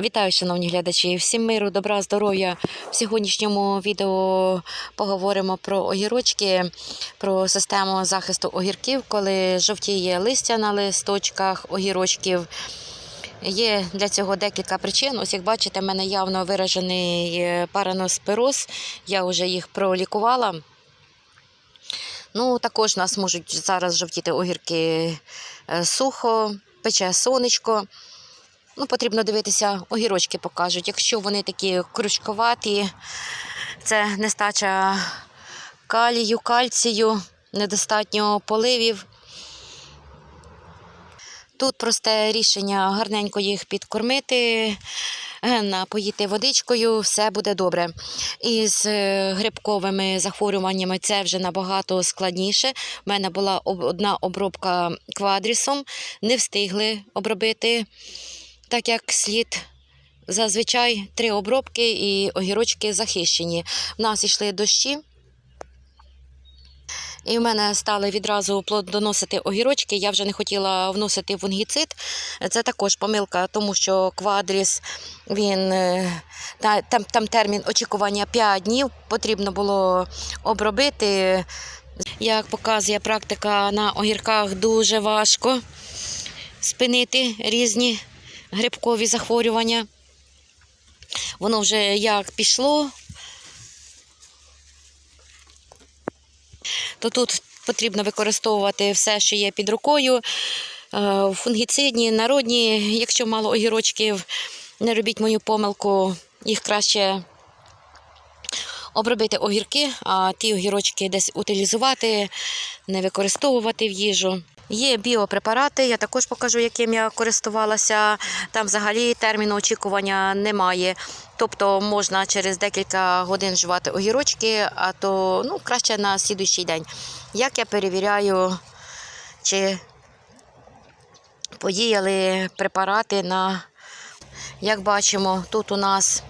Вітаю, шановні глядачі! Всім миру, добра, здоров'я. В сьогоднішньому відео поговоримо про огірочки, про систему захисту огірків, коли жовтіє листя на листочках огірочків. Є для цього декілька причин. Ось як бачите, в мене явно виражений е, параноспироз. Я вже їх пролікувала. Ну, також у нас можуть зараз жовтіти огірки е, сухо, пече сонечко. Ну, потрібно дивитися, огірочки покажуть. Якщо вони такі крючковаті, це нестача калію, кальцію, недостатньо поливів. Тут просте рішення гарненько їх підкормити, е, напоїти водичкою, все буде добре. Із е, грибковими захворюваннями це вже набагато складніше. У мене була одна обробка квадрісом, не встигли обробити так як слід. Зазвичай три обробки і огірочки захищені. В нас йшли дощі. І в мене стали відразу плодоносити огірочки. Я вже не хотіла вносити фунгіцид. Це також помилка, тому що квадріс він е, там, там термін очікування 5 днів. Потрібно було обробити. Як показує практика на огірках, дуже важко спинити різні грибкові захворювання. Воно вже як пішло, то тут потрібно використовувати все, що є під рукою. Е, Фунгіцидні, народні, якщо мало огірочків, не робіть мою помилку, їх краще обробити огірки, а ті огірочки десь утилізувати, не використовувати в їжу. Є біопрепарати, я також покажу, яким я користувалася. Там взагалі терміну очікування немає. Тобто можна через декілька годин вживати огірочки, а то ну, краще на слідуючий день. Як я перевіряю, чи подіяли препарати на, як бачимо, тут у нас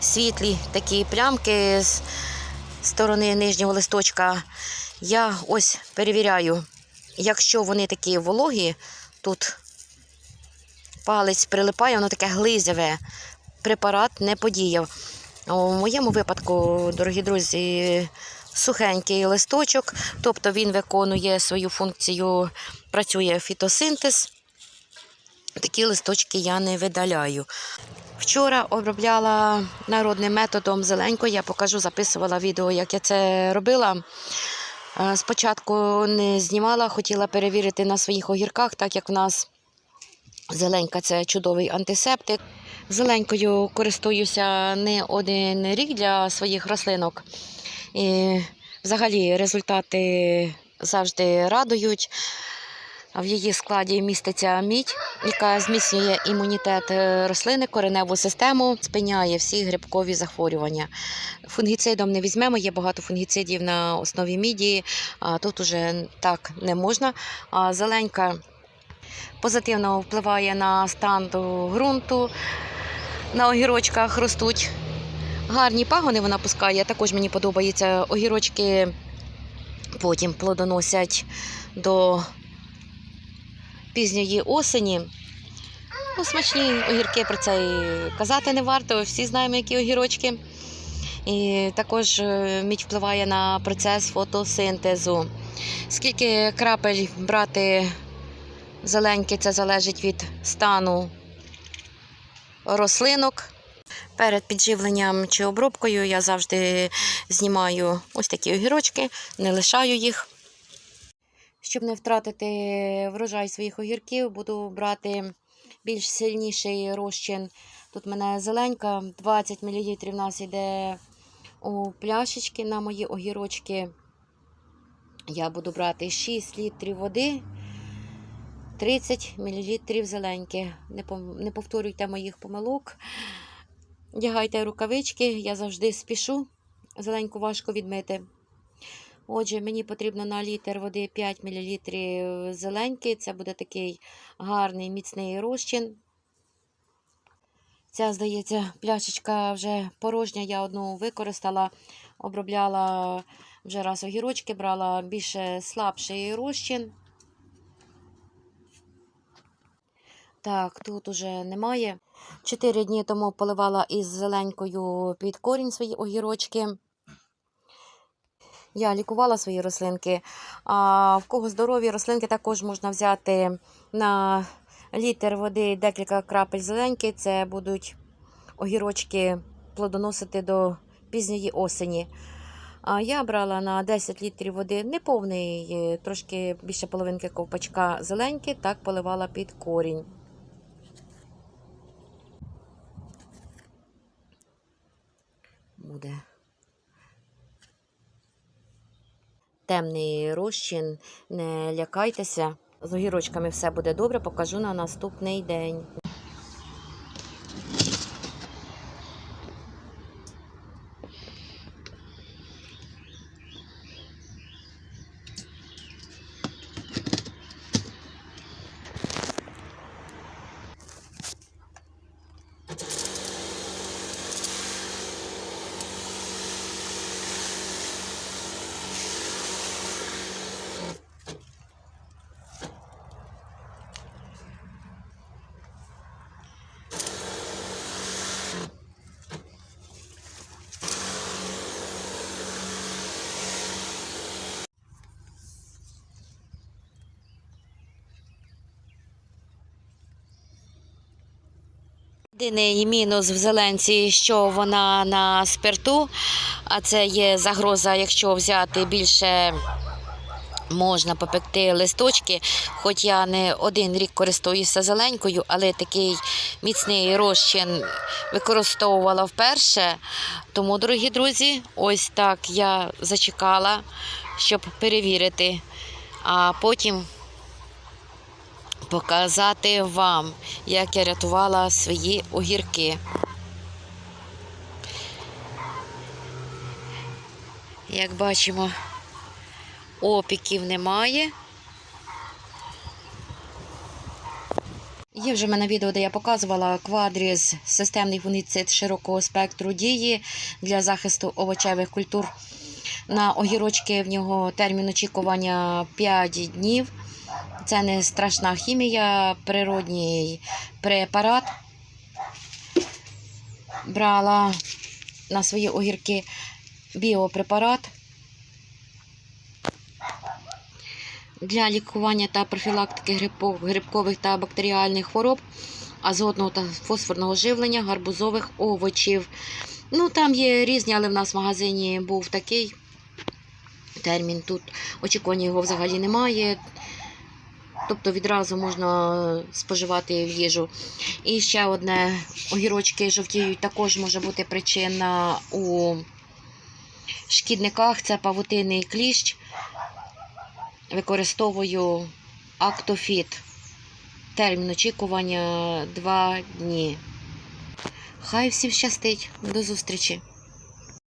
світлі такі плямки з сторони нижнього листочка. Я ось перевіряю. Якщо вони такі вологі, тут палець прилипає, воно таке глизяве, препарат не подіяв. У моєму випадку, дорогі друзі, сухенький листочок, тобто він виконує свою функцію, працює фітосинтез. Такі листочки я не видаляю. Вчора обробляла народним методом зеленько. Я покажу, записувала відео, як я це робила. Е, Спочатку не знімала, хотіла перевірити на своїх огірках, так як в нас зеленька це чудовий антисептик. Зеленькою користуюся не один рік для своїх рослинок. І взагалі результати завжди радують. В її складі міститься мідь, яка зміцнює імунітет е, рослини, кореневу систему, спиняє всі грибкові захворювання. Фунгіцидом не візьмемо, є багато фунгіцидів на основі міді, тут уже так не можна. Зеленька позитивно впливає на стан ґрунту, на огірочках ростуть. Гарні пагони вона пускає. Також мені подобається огірочки, потім плодоносять до пізньої осені. Ну, смачні огірки про це і казати не варто. Всі знаємо, які огірочки. І також е, мідь впливає на процес фотосинтезу. Скільки крапель брати зеленькі, це залежить від стану рослинок. Перед підживленням чи обробкою я завжди знімаю ось такі огірочки, не лишаю їх. Щоб не втратити врожай своїх огірків, буду брати більш сильніший розчин. Тут в мене зеленька, 20 мл у нас йде у пляшечки на мої огірочки. Я буду брати 6 літрів води, 30 мл зеленьки. Не повторюйте моїх помилок. Дягайте рукавички, я завжди спішу. Зеленьку важко відмити. Отже, мені потрібно на літр води 5 мл зеленьки. Це буде такий гарний міцний розчин. Ця, здається, пляшечка вже порожня. Я одну використала, обробляла вже раз огірочки, брала більше слабший розчин. Так, тут уже немає. Чотири дні тому поливала із зеленькою під корінь свої огірочки. Я лікувала свої рослинки. А в кого здорові рослинки також можна взяти на літр води декілька крапель зеленьки. Це будуть огірочки плодоносити до пізньої осені. А я брала на 10 літрів води неповний, е, трошки більше половинки ковпачка зеленьки, так поливала під корінь. Буде темний розчин, не лякайтеся. З огірочками все буде добре, покажу на наступний день. Єдиний мінус в зеленці, що вона на спирту, а це є загроза, якщо взяти більше. Можна попекти листочки, хоч я не один рік користуюся зеленькою, але такий міцний розчин використовувала вперше. Тому, дорогі друзі, ось так я зачекала, щоб перевірити, а потім показати вам, як я рятувала свої огірки. Як бачимо, опіків немає. Є вже в мене відео, де я показувала квадріз системний фунгіцид широкого спектру дії для захисту овочевих культур. На огірочки в нього термін очікування 5 днів. Це не страшна хімія, природній препарат. Брала на свої огірки біопрепарат для лікування та профілактики грибкових та бактеріальних хвороб, азотного та фосфорного живлення гарбузових овочів. Ну, там є різні, але в нас в магазині був такий термін. Тут очікування його взагалі немає. Тобто відразу можна споживати в їжу. І ще одне, огірочки жовтіють, також може бути причина у шкідниках. Це павутинний кліщ. Використовую Актофіт. Термін очікування 2 дні. Хай всім щастить. До зустрічі!